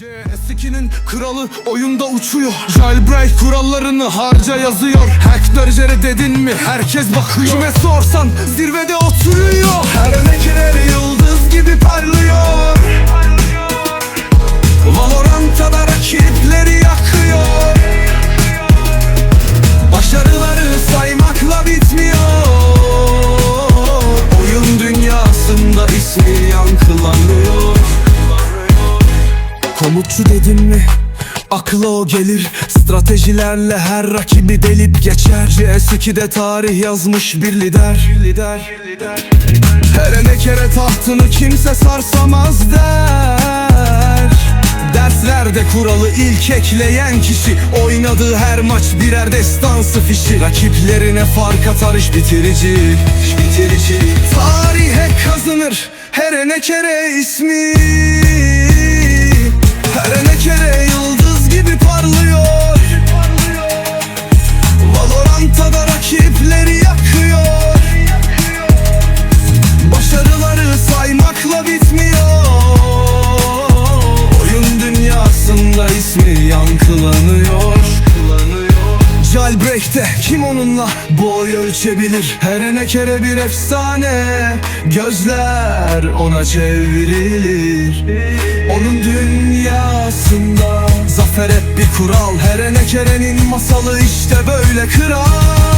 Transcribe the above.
CS2'nin kralı oyunda uçuyor. Jailbreak kurallarını harca yazıyor. Hackler'cere dedin mi? Herkes bakıyor. Kime sorsan zirvede oturuyor. Her emekileri Komutçu dedim mi? Akla o gelir. Stratejilerle her rakibi delip geçer. CS2'de tarih yazmış bir lider. Her ne kere tahtını kimse sarsamaz der. Derslerde kuralı ilk ekleyen kişi. Oynadığı her maç birer destansı fişi. Rakiplerine fark atar iş bitirici. İş bitirici. Tarihe kazanır her ne kere ismi ismi yankılanıyor. Jailbreak'te kim onunla boy ölçebilir? Her ne kere bir efsane. Gözler ona çevrilir. Onun dünyasında Zafer hep bir kural. Her ne kerenin masalı işte böyle kral